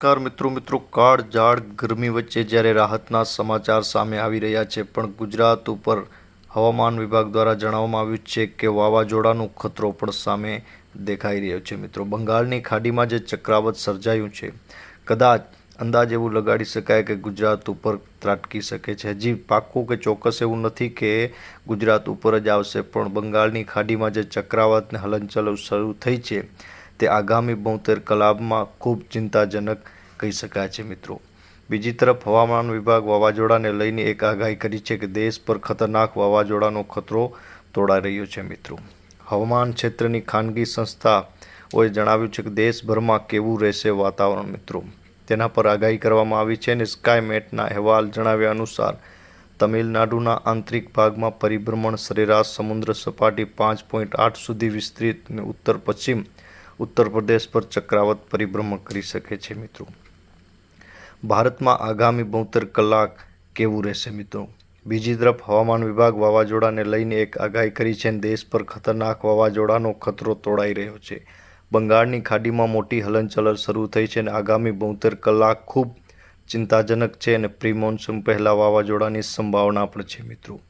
નમસ્કાર મિત્રો મિત્રો, કાળ ઝાડ ગરમી વચ્ચે જ્યારે રાહતના સમાચાર સામે આવી રહ્યા છે, પણ ગુજરાત ઉપર હવામાન વિભાગ દ્વારા જણાવવામાં આવ્યું છે કે વાવાઝોડાનો ખતરો પણ સામે દેખાઈ રહ્યો છે મિત્રો. બંગાળની ખાડીમાં જે ચક્રાવત સર્જાયું છે, કદાચ અંદાજ એવું લગાડી શકાય કે ગુજરાત ઉપર ત્રાટકી શકે છે. હજી પાક્કું કે ચોક્કસ એવું નથી કે ગુજરાત ઉપર જ આવશે, પણ બંગાળની ખાડીમાં જે ચક્રાવતને હલનચલન શરૂ થઈ છે તે આગામી બોતેર કલાકમાં ખૂબ ચિંતાજનક કહી શકાય છે, મિત્રો. બીજી તરફ, હવામાન વિભાગ વાવાઝોડાને લઈને એક આગાહી કરી છે કે દેશ પર ખતરનાક વાવાઝોડાનો ખતરો તોડાઈ રહ્યો છે, મિત્રો. હવામાન ક્ષેત્રની ખાનગી સંસ્થાઓએ જણાવ્યું છે કે દેશભરમાં કેવું રહેશે વાતાવરણ, મિત્રો. તેના પર આગાહી કરવામાં આવી છે અને સ્કાયમેટના અહેવાલ જણાવ્યા અનુસાર, તમિલનાડુના આંતરિક ભાગમાં પરિભ્રમણ સરેરાશ સમુદ્ર સપાટી પાંચ પોઈન્ટ આઠ સુધી વિસ્તૃત અને ઉત્તર પશ્ચિમ ઉત્તર પ્રદેશ પર ચક્રાવત પરિભ્રમણ કરી શકે છે મિત્રો. ભારતમાં આગામી બોતેર કલાક કેવું રહેશે મિત્રો? બીજી તરફ હવામાન વિભાગ વાવાઝોડાને લઈને એક આગાહી કરી છે અને દેશ પર ખતરનાક વાવાઝોડાનો ખતરો તોડાઈ રહ્યો છે. બંગાળની ખાડીમાં મોટી હલનચલન શરૂ થઈ છે અને આગામી બોતેર કલાક ખૂબ ચિંતાજનક છે અને પ્રી મોન્સૂન પહેલાં વાવાઝોડાની સંભાવના પણ છે મિત્રો.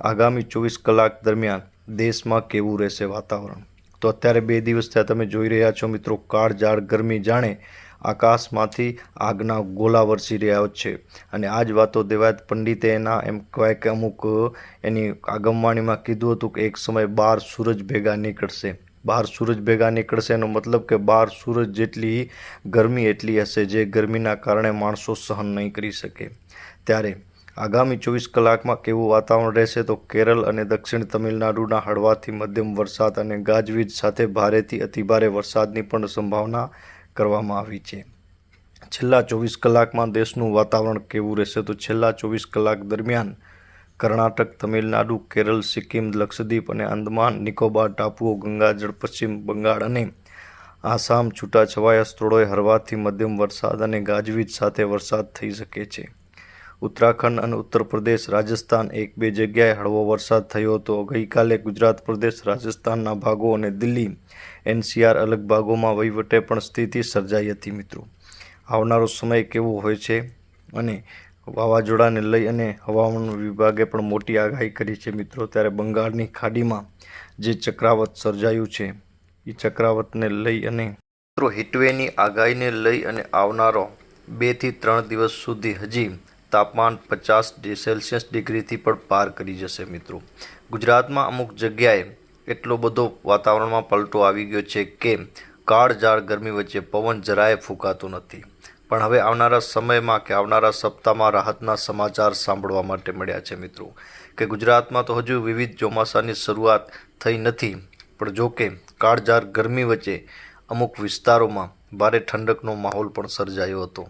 આગામી ચોવીસ કલાક દરમિયાન દેશમાં કેવું રહેશે વાતાવરણ? તો અત્યારે બે દિવસ થયા તમે જોઈ રહ્યા છો મિત્રો કાળઝાળ ગરમી જાણે આકાશમાંથી આગના ગોલા વરસી રહ્યા છે. અને આ જ વાતો દેવાયત પંડિતે એના એમ કહેવાય કે અમુક એની આગમવાણીમાં કીધું હતું કે એક સમય બાર સૂરજ ભેગા નીકળશે. બહાર સૂરજ ભેગા નીકળશે એનો મતલબ કે બહાર સૂરજ જેટલી ગરમી એટલી હશે જે ગરમીના કારણે માણસો સહન નહીં કરી શકે. ત્યારે આગામી ચોવીસ કલાકમાં કેવું વાતાવરણ રહેશે તો કેરળ અને દક્ષિણ તમિલનાડુના હળવાથી મધ્યમ વરસાદ અને ગાજવીજ સાથે ભારેથી અતિભારે વરસાદની પણ સંભાવના કરવામાં આવી છે. છેલ્લા ચોવીસ કલાકમાં દેશનું વાતાવરણ કેવું રહેશે તો છેલ્લા ચોવીસ કલાક દરમિયાન કર્ણાટક, તમિલનાડુ, કેરળ, સિક્કિમ, લક્ષદ્વીપ અને અંદમાન નિકોબાર, ટાપુઓ, ગંગાજળ, પશ્ચિમ બંગાળ અને આસામ છૂટાછવાયા સ્થળોએ હળવાથી મધ્યમ વરસાદ અને ગાજવીજ સાથે વરસાદ થઈ શકે છે. ઉત્તરાખંડ અને ઉત્તર પ્રદેશ, રાજસ્થાન એક બે જગ્યાએ હળવો વરસાદ થયો હતો. ગઈકાલે ગુજરાત પ્રદેશ, રાજસ્થાનના ભાગો અને દિલ્હી એનસીઆર અલગ ભાગોમાં વહીવટે પણ સ્થિતિ સર્જાઈ હતી મિત્રો. આવનારો સમય કેવો હોય છે અને વાવાઝોડાને લઈ અને હવામાન વિભાગે પણ મોટી આગાહી કરી છે મિત્રો. ત્યારે બંગાળની ખાડીમાં જે ચક્રાવત સર્જાયું છે એ ચક્રાવતને લઈ અને મિત્રો, હિટવેની આગાહીને લઈ અને આવનારો બેથી ત્રણ દિવસ સુધી હજી તાપમાન પચાસ સેલ્સિયસ ડિગ્રીથી પણ પાર કરી જશે મિત્રો. ગુજરાતમાં અમુક જગ્યાએ એટલો બધો વાતાવરણમાં પલટો આવી ગયો છે કે કાળઝાળ ગરમી વચ્ચે પવન જરાય ફૂંકાતો નથી. પણ હવે આવનારા સમયમાં કે આવનારા સપ્તાહમાં રાહતના સમાચાર સાંભળવા માટે મળ્યા છે મિત્રો. કે ગુજરાતમાં તો હજુ વિવિધ ચોમાસાની શરૂઆત થઈ નથી, પણ જો કે કાળઝાળ ગરમી વચ્ચે અમુક વિસ્તારોમાં ભારે ઠંડકનો માહોલ પણ સર્જાયો હતો.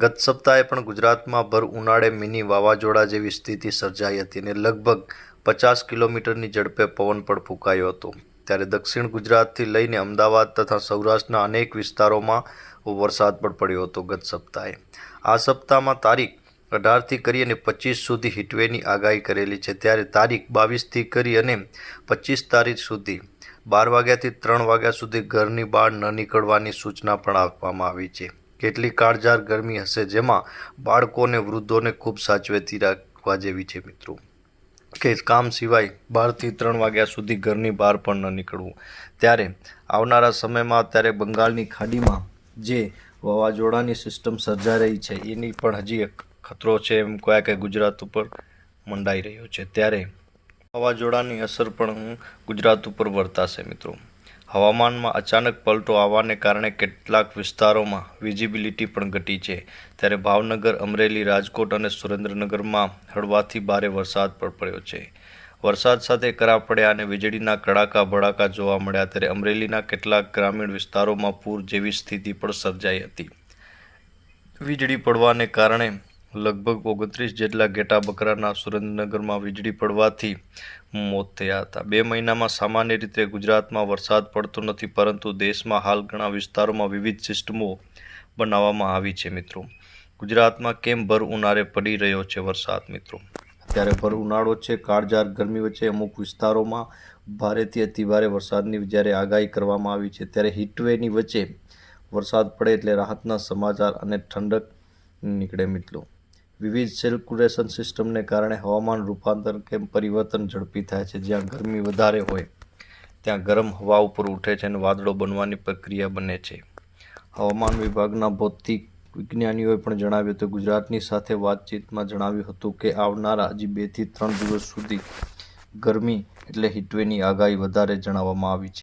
ગત સપ્તાહે પણ ગુજરાતમાં ભર ઉનાળે મિની વાવાઝોડા જેવી સ્થિતિ સર્જાઈ હતી અને લગભગ પચાસ કિલોમીટરની ઝડપે પવન પણ ફૂંકાયો હતો. ત્યારે દક્ષિણ ગુજરાતથી લઈને અમદાવાદ તથા સૌરાષ્ટ્રના અનેક વિસ્તારોમાં વરસાદ પણ પડ્યો હતો ગત સપ્તાહે. આ સપ્તાહમાં તારીખ અઢારથી કરી અને પચીસ સુધી હીટવેની આગાહી કરેલી છે. ત્યારે તારીખ બાવીસથી કરી અને પચીસ તારીખ સુધી બાર વાગ્યાથી ત્રણ વાગ્યા સુધી ઘરની બહાર ન નીકળવાની સૂચના પણ આપવામાં આવી છે. કેટલી કાળજાર ગરમી હશે જેમાં બાળકોને, વૃદ્ધોને ખૂબ સાચવેતી રાખવા જેવી છે મિત્રો. કે કામ સિવાય બારથી ત્રણ વાગ્યા સુધી ઘરની બહાર પણ ન નીકળવું. ત્યારે આવનારા સમયમાં અત્યારે બંગાળની ખાડીમાં જે વાવાઝોડાની સિસ્ટમ સર્જા રહી છે, એની પણ હજી એક ખતરો છે એમ કયા કે ગુજરાત ઉપર મંડાઈ રહ્યો છે. ત્યારે વાવાઝોડાની અસર પણ ગુજરાત ઉપર વર્તાશે મિત્રો. હવામાનમાં અચાનક પલટો આવવાને કારણે કેટલાક વિસ્તારોમાં વિઝિબિલિટી પણ ઘટી છે. ત્યારે ભાવનગર, અમરેલી, રાજકોટ અને સુરેન્દ્રનગરમાં હળવાથી ભારે વરસાદ પણ પડ્યો છે. વરસાદ સાથે કરા પડ્યા અને વીજળીના કડાકા ભડાકા જોવા મળ્યા ત્યારે અમરેલીના કેટલાક ગ્રામીણ વિસ્તારોમાં પૂર જેવી સ્થિતિ પણ સર્જાઈ હતી. વીજળી પડવાને કારણે લગભગ ઓગણત્રીસ જેટલા ઘેટા બકરાના સુરેન્દ્રનગરમાં વીજળી પડવાથી મોત થયા હતા. બે મહિનામાં સામાન્ય રીતે ગુજરાતમાં વરસાદ પડતો નથી, પરંતુ દેશમાં હાલ ઘણા વિસ્તારોમાં વિવિધ સિસ્ટમો બનાવવામાં આવી છે મિત્રો. ગુજરાતમાં કેમ ભર ઉનાળે પડી રહ્યો છે વરસાદ મિત્રો? અત્યારે ભર ઉનાળો છે કાળઝાર ગરમી વચ્ચે અમુક વિસ્તારોમાં ભારેથી અતિભારે વરસાદની જ્યારે આગાહી કરવામાં આવી છે, ત્યારે હીટવેની વચ્ચે વરસાદ પડે એટલે રાહતના સમાચાર અને ઠંડક નીકળે મિત્રો. વિવિધ સર્ક્યુલેશન સિસ્ટમને કારણે હવામાન રૂપાંતર કે પરિવર્તન ઝડપી થાય છે? જ્યાં ગરમી વધારે હોય, ત્યાં ગરમ હવા ઉપર ઉઠે છે અને વાદળો બનવાની પ્રક્રિયા બને છે. હવામાન વિભાગના ભૌતિક વિજ્ઞાનીઓએ પણ જણાવ્યું હતું, ગુજરાતની સાથે વાતચીતમાં જણાવ્યું હતું કે આવનારા હજી બેથી ત્રણ દિવસ સુધી ગરમી એટલે હીટવેની આગાહી વધારે જણાવવામાં આવી છે.